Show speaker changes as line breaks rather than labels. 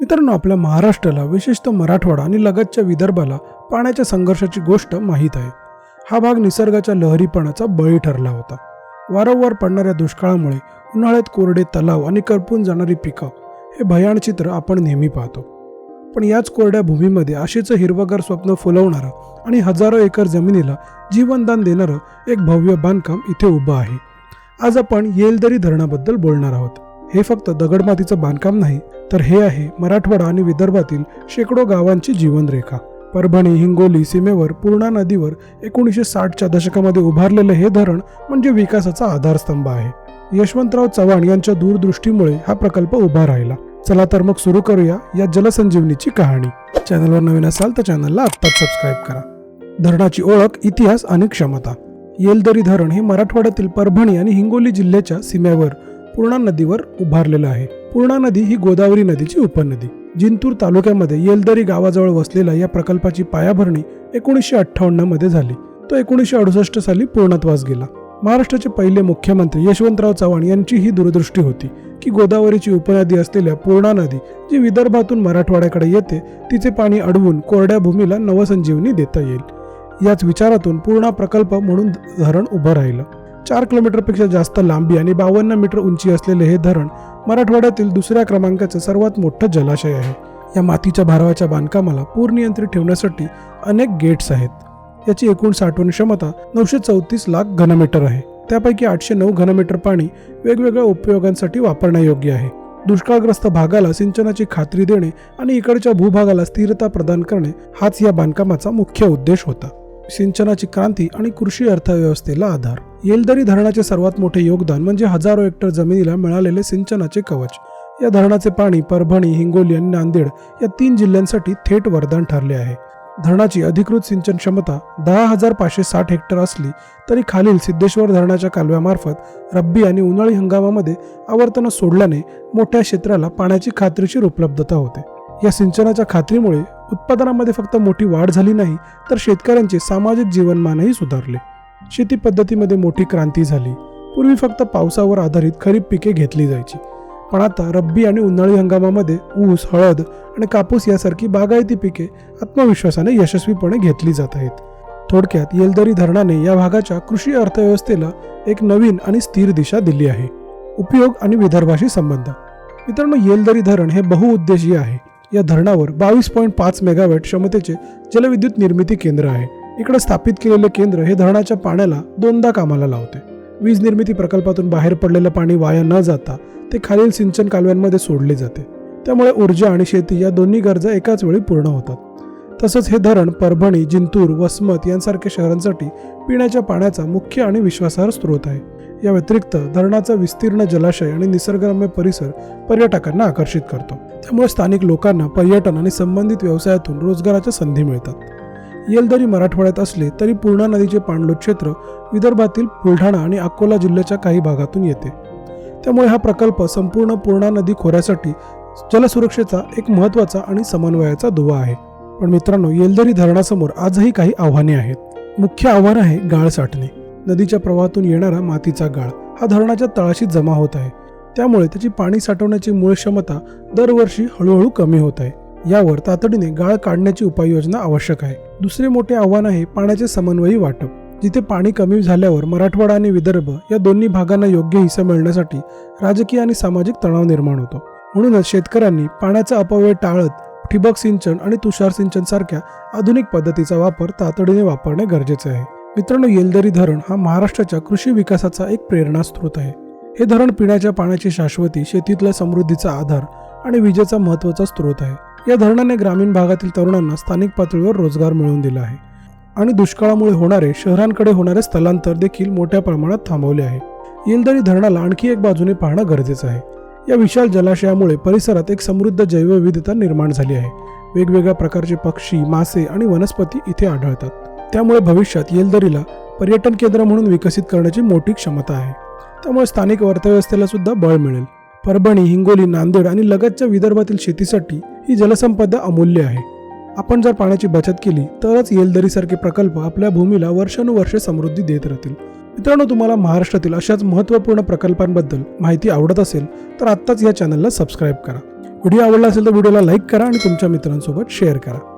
मित्रांनो आपल्या महाराष्ट्राला विशेषतः मराठवाडा आणि लगतच्या विदर्भाला पाण्याच्या संघर्षाची गोष्ट माहीत आहे. हा भाग निसर्गाच्या लहरीपणाचा बळी ठरला होता. वारंवार पडणाऱ्या दुष्काळामुळे उन्हाळ्यात कोरडे तलाव आणि करपून जाणारी पिकं हे भयाण चित्र आपण नेहमी पाहतो. पण याच कोरड्या भूमीमध्ये आशेचं हिरवगार स्वप्न फुलवणारं आणि हजारो एकर जमिनीला जीवनदान देणारं एक भव्य बांधकाम इथे उभं आहे. आज आपण येलदरी धरणाबद्दल बोलणार आहोत. हे फक्त दगडमातीचं बांधकाम नाही तर हे आहे मराठवाडा आणि विदर्भातील शेकडो गावांची जीवनरेखा. परभणी हिंगोली सीमेवर पूर्णा नदीवर एकोणीसशे साठच्या दशकामध्ये उभारलेलं हे धरण म्हणजे विकासाचा आधारस्तंभ आहे. यशवंतराव चव्हाण यांच्या दूरदृष्टीमुळे हा प्रकल्प उभा राहिला. चला तर मग सुरू करूया या जलसंजीवनीची कहाणी. चॅनलवर नवीन असाल तर चॅनलला आत्ताच सबस्क्राईब करा. धरणाची ओळख इतिहास आणि क्षमता. येलदरी धरण हे मराठवाड्यातील परभणी आणि हिंगोली जिल्ह्याच्या सीमेवर पूर्णा नदीवर उभारलेलं आहे. पूर्णा नदी ही गोदावरी नदीची उपनदी. जिंतूर तालुक्यामध्ये येलदरी गावाजवळ वसलेल्या या प्रकल्पाची पायाभरणी एकोणीसशे अठ्ठावन्नमध्ये झाली. तो एकोणीसशे अडुसष्ट साली पूर्णत्वास गेला. महाराष्ट्राचे पहिले मुख्यमंत्री यशवंतराव चव्हाण यांची ही दूरदृष्टी होती की गोदावरीची उपनदी असलेल्या पूर्णा नदी जी विदर्भातून मराठवाड्याकडे येते तिचे पाणी अडवून कोरड्या भूमीला नवसंजीवनी देता येईल. याच विचारातून पूर्णा प्रकल्प म्हणून धरण उभं राहिलं. चार किलोमीटरपेक्षा जास्त लांबी आणि बावन्न मीटर उंची असलेले हे धरण मराठवाड्यातील दुसऱ्या क्रमांकाचं सर्वात मोठं जलाशय आहे. या मातीच्या भारावाच्या बांधकामाला पूर नियंत्रित ठेवण्यासाठी अनेक गेट्स आहेत. याची एकूण साठवण क्षमता नऊशे चौतीस लाख घनमीटर आहे. त्यापैकी आठशे नऊ घनमीटर पाणी वेगवेगळ्या उपयोगांसाठी वापरण्यायोग्य आहे. दुष्काळग्रस्त भागाला सिंचनाची खात्री देणे आणि इकडच्या भूभागाला स्थिरता प्रदान करणे हाच या बांधकामाचा मुख्य उद्देश होता. सिंचनाची क्रांती आणि कृषी अर्थव्यवस्थेला आधार. येलदरी धरणाचे सर्वात मोठे योगदान म्हणजे हजारो हेक्टर जमिनीला मिळालेले सिंचनाचे कवच. या धरणाचे पाणी परभणी हिंगोली आणि नांदेड या तीन जिल्ह्यांसाठी थेट वरदान ठरले आहे. धरणाची अधिकृत सिंचन क्षमता दहा हजार पाचशे साठ हेक्टर असली तरी खालील सिद्धेश्वर धरणाच्या कालव्यामार्फत रब्बी आणि उन्हाळी हंगामामध्ये आवर्तनं सोडल्याने मोठ्या क्षेत्राला पाण्याची खात्रीशीर उपलब्धता होते. या सिंचनाच्या खात्रीमुळे उत्पादनामध्ये फक्त मोठी वाढ झाली नाही तर शेतकऱ्यांचे सामाजिक जीवनमानही सुधारले. शेती पद्धतीमध्ये मोठी क्रांती झाली. पूर्वी फक्त पावसावर आधारित खरीप पिके घेतली जायची. पण आता रब्बी आणि उन्हाळी हंगामामध्ये ऊस हळद आणि कापूस यासारखी बागायती पिके आत्मविश्वासाने यशस्वीपणे घेतली जात आहेत. थोडक्यात येलदरी धरणाने या भागाच्या कृषी अर्थव्यवस्थेला एक नवीन आणि स्थिर दिशा दिली आहे. उपयोग आणि विदर्भाशी संबंध. मित्रांनो येलदरी धरण हे बहुउद्देशीय आहे. या धरणावर बावीस पॉईंट पाच मेगावॅट क्षमतेचे जलविद्युत निर्मिती केंद्र आहे. इकडे स्थापित केलेले केंद्र हे धरणाच्या पाण्याला दोनदा कामाला लावते. वीज निर्मिती प्रकल्पातून बाहेर पडलेलं पाणी वाया न जाता ते खालील सिंचन कालव्यांमध्ये सोडले जाते. त्यामुळे ऊर्जा आणि शेती या दोन्ही गरजा एकाच वेळी पूर्ण होतात. तसंच हे धरण परभणी जिंतूर वसमत यांसारख्या शहरांसाठी पिण्याच्या पाण्याचा मुख्य आणि विश्वासार्ह स्रोत आहे. या व्यतिरिक्त धरणाचा विस्तीर्ण जलाशय आणि निसर्गरम्य परिसर पर्यटकांना आकर्षित करतो. त्यामुळे स्थानिक लोकांना पर्यटन आणि संबंधित व्यवसायातून रोजगाराच्या संधी मिळतात. येलदरी मराठवाड्यात असले तरी पूर्णा नदीचे पाणलोट क्षेत्र विदर्भातील बुलढाणा आणि अकोला जिल्ह्याच्या काही भागातून येते. त्यामुळे हा प्रकल्प संपूर्ण पूर्णा नदी खोऱ्यासाठी जलसुरक्षेचा एक महत्त्वाचा आणि समन्वयाचा दुवा आहे. पण मित्रांनो येलदरी धरणासमोर आजही काही आव्हाने आहेत. मुख्य आव्हान आहे गाळ साठणे. नदीच्या प्रवाहातून येणारा मातीचा गाळ. हा धरणाच्या तळाशी जमा होत आहे. त्यामुळे त्याची पाणी साठवण्याची मूळ क्षमता दरवर्षी हळूहळू कमी होत आहे. यावर तातडीने गाळ काढण्याची उपाययोजना आवश्यक आहे. दुसरे मोठे आव्हान आहे पाण्याचे समन्वयी वाटप. जिथे पाणी कमी झाल्यावर मराठवाडा आणि विदर्भ या दोन्ही भागांना योग्य हिस्सा मिळण्यासाठी राजकीय आणि सामाजिक तणाव निर्माण होतो. म्हणूनच शेतकऱ्यांनी पाण्याचा अपव्यय टाळत ठिबक सिंचन आणि तुषार सिंचन सारख्या आधुनिक पद्धतीचा वापर तातडीने वापरणे गरजेचे आहे. मित्रांनो येलदरी धरण हा महाराष्ट्राच्या कृषी विकासाचा एक प्रेरणास्त्रोत आहे. हे धरण पिण्याच्या पाण्याची शाश्वती शेतीतल्या समृद्धीचा आधार आणि विजेचा महत्त्वाचा स्रोत आहे. या धरणाने ग्रामीण भागातील तरुणांना स्थानिक पातळीवर रोजगार मिळवून दिला आहे. आणि दुष्काळामुळे होणारे शहरांकडे होणारे स्थलांतर देखील मोठ्या प्रमाणात थांबवले आहे. येलदरी धरणाला आणखी एक बाजूने पाहणं गरजेचं आहे. या विशाल जलाशयामुळे परिसरात एक समृद्ध जैवविविधता निर्माण झाली आहे. वेगवेगळ्या प्रकारचे पक्षी मासे आणि वनस्पती इथे आढळतात. त्यामुळे भविष्यात येलदरीला पर्यटन केंद्र म्हणून विकसित करण्याची मोठी क्षमता आहे. त्यामुळे स्थानिक अर्थव्यवस्थेला सुद्धा बळ मिळेल. परभणी हिंगोली नांदेड आणि लगतच्या विदर्भातील शेतीसाठी ही जलसंपदा अमूल्य आहे. आपण जर पाण्याची बचत केली तरच येलदरीसारखे प्रकल्प आपल्या भूमीला वर्षानुवर्षे समृद्धी देत राहतील. मित्रांनो तुम्हाला महाराष्ट्रातील अशाच महत्त्वपूर्ण प्रकल्पांबद्दल माहिती आवडत असेल तर आत्ताच या चॅनलला सबस्क्राईब करा. व्हिडिओ आवडला असेल तर व्हिडिओला लाईक करा आणि तुमच्या मित्रांसोबत शेअर करा.